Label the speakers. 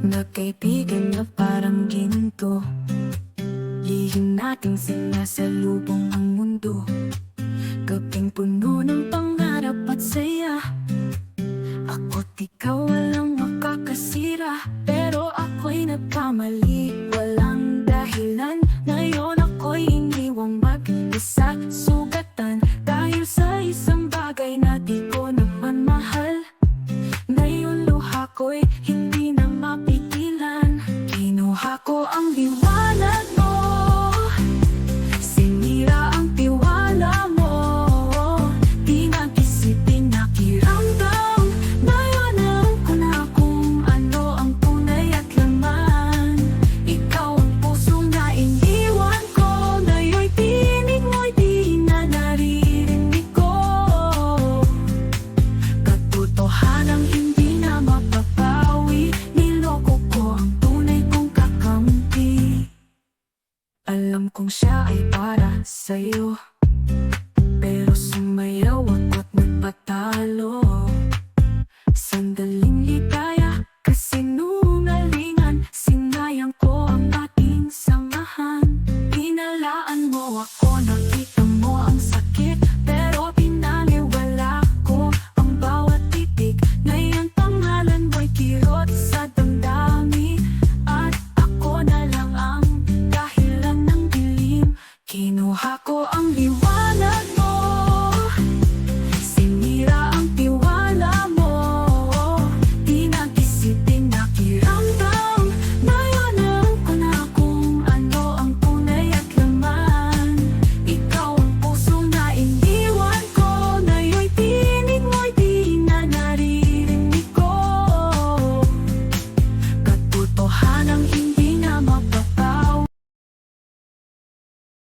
Speaker 1: Magkakaibigan na parang ginto. Lihim nating sinasalubong ang mundo. Gabing puno ng pangarap at saya. Ako't ikaw walang makakasira. Pero ako'y nagkamali. Walang dahilan. Ngayon ako'y iniwang mag-isa Alam kong siya ay para sa'yo. Pero sumayaw ako't nagpatalo. Nung